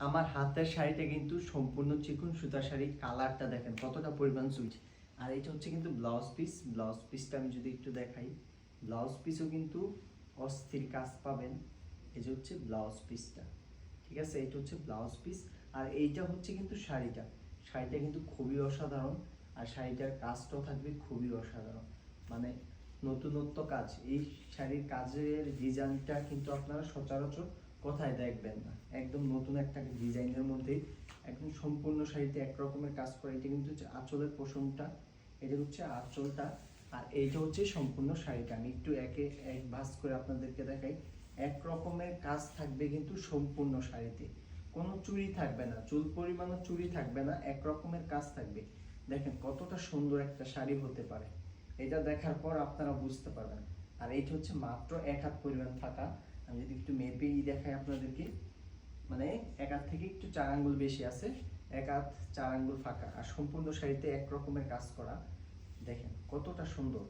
আমার হাতের শাড়িটা কিন্তু সম্পূর্ণ চিকন সুতার শাড়ি, কালারটা দেখেন কতটা পরিমাণ সুইচ আর এটা হচ্ছে কিন্তু ব্লাউজ পিস ব্লাউজ পিসটা আমি যদি একটু দেখাই ব্লাউজ পিসও কিন্তু অস্থির কাজ পাবেন। এই যে হচ্ছে ব্লাউজ পিসটা ঠিক আছে? এটা হচ্ছে ব্লাউজ পিস আর এইটা হচ্ছে কিন্তু শাড়িটা। শাড়িটা কিন্তু খুবই অসাধারণ, আর শাড়িটার কাজটাও থাকবে খুবই অসাধারণ। মানে নতুনত্ব কাজ, এই শাড়ির কাজের ডিজাইনটা কিন্তু আপনারা সচরাচর কোথায় দেখবেন না। একদম নতুন একটা ডিজাইনের মধ্যে একদম সম্পূর্ণ শাড়িতে এক রকমের কাজ করে। এটা কিন্তু হচ্ছে আঁচলের পোষণটা এটা হচ্ছে আঁচলটা, আর এইটা হচ্ছে সম্পূর্ণ শাড়িটা। আমি একটু একে এক ভাস করে আপনাদেরকে দেখাই। এক রকমের কাজ থাকবে কিন্তু সম্পূর্ণ শাড়িতে। কোনো চুরি থাকবে না, চুল পরিমাণও চুরি থাকবে না, এক রকমের কাজ থাকবে। দেখেন কতটা সুন্দর একটা শাড়ি হতে পারে। এটা দেখার পর আপনারা বুঝতে পারবেন। আর এইটা হচ্ছে মাত্র এক হাত পরিমাণ ফাঁকা আমি যদি একটু মেপেই দেখাই আপনাদেরকে মানে এক হাত থেকে একটু চার আঙ্গুল বেশি আছে, এক হাত চার আঙ্গুল ফাঁকা, আর সম্পূর্ণ শাড়িতে এক রকমের কাজ করা, দেখেন কতটা সুন্দর।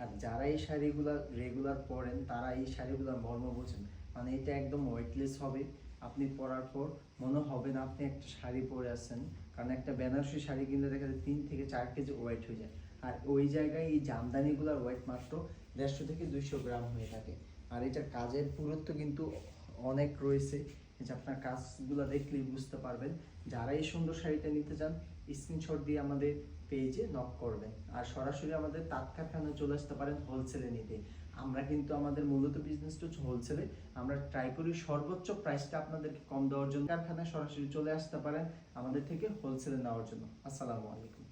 আর যারা এই শাড়িগুলো রেগুলার পরেন, তারা এই শাড়িগুলোর মর্ম বোঝেন। মানে এটা একদম ওয়েটলেস হবে, আপনি পরার পর মনে হবে না আপনি একটা শাড়ি পরে আছেন, কারণ একটা বেনারসি শাড়ি কিনলে দেখা যায় তিন থেকে চার কেজি ওয়েট হয়ে যায়। আর ওই জায়গায় এই জামদানিগুলোর ওয়েট মাত্র দেড়শো থেকে দুইশো গ্রাম হয়ে থাকে। আর এটা কাজের পুরুত্ব কিন্তু অনেক রয়েছে। যে আপনার কাজগুলো দেখলেই বুঝতে পারবেন। যারা এই সুন্দর শাড়িটা নিতে চান স্ক্রিনশট দিয়ে আমাদের পেজে নক করবেন। আর সরাসরি আমাদের তাঁত কারখানায় চলে আসতে পারেন হোলসেলে নিতে। আমরা কিন্তু আমাদের মূলত বিজনেসটা হচ্ছে হোলসেলে আমরা ট্রাই করি সর্বোচ্চ প্রাইসটা আপনাদেরকে কম দেওয়ার জন্য। কারখানায় সরাসরি চলে আসতে পারেন আমাদের থেকে হোলসেলে নেওয়ার জন্য। আসসালামু আলাইকুম।